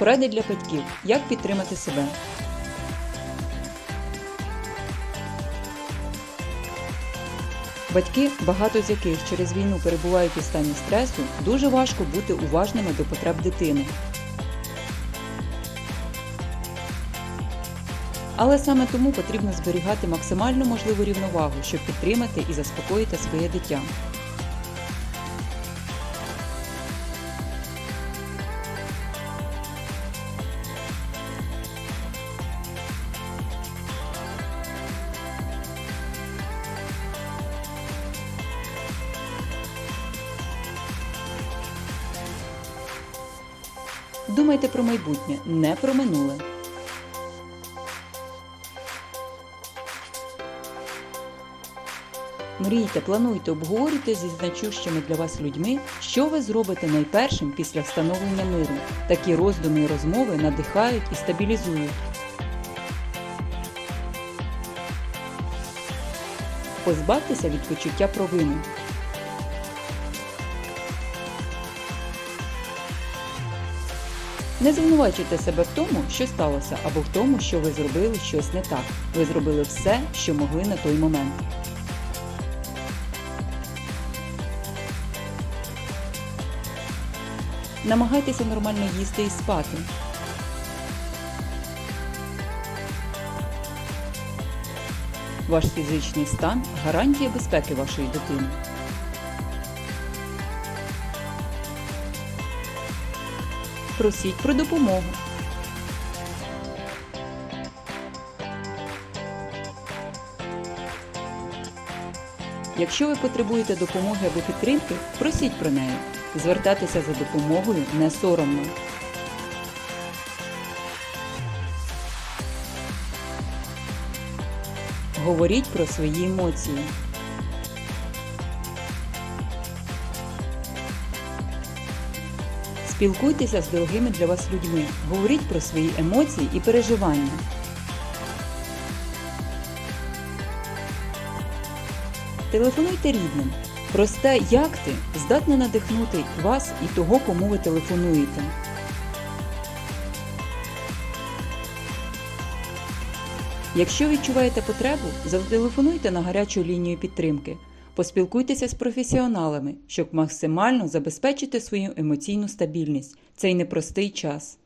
Поради для батьків. Як підтримати себе. Батьки, багато з яких через війну перебувають у стані стресу, дуже важко бути уважними до потреб дитини. Але саме тому потрібно зберігати максимально можливу рівновагу, щоб підтримати і заспокоїти своє дитя. Думайте про майбутнє, не про минуле. Мрійте, плануйте, обговорюйте зі значущими для вас людьми, що ви зробите найпершим після встановлення миру. Такі роздуми і розмови надихають і стабілізують. Позбавтеся від почуття провини. Не звинувачуйте себе в тому, що сталося, або в тому, що ви зробили щось не так. Ви зробили все, що могли на той момент. Намагайтеся нормально їсти і спати. Ваш фізичний стан гарантія безпеки вашої дитини. Просіть про допомогу. Якщо ви потребуєте допомоги або підтримки, просіть про неї. Звертатися за допомогою не соромно. Говоріть про свої емоції. Спілкуйтеся з дорогими для вас людьми. Говоріть про свої емоції і переживання. Телефонуйте рідним. Просте як ти здатне надихнути вас і того, кому ви телефонуєте. Якщо відчуваєте потребу, зателефонуйте на гарячу лінію підтримки. Поспілкуйтеся з професіоналами, щоб максимально забезпечити свою емоційну стабільність цей непростий час.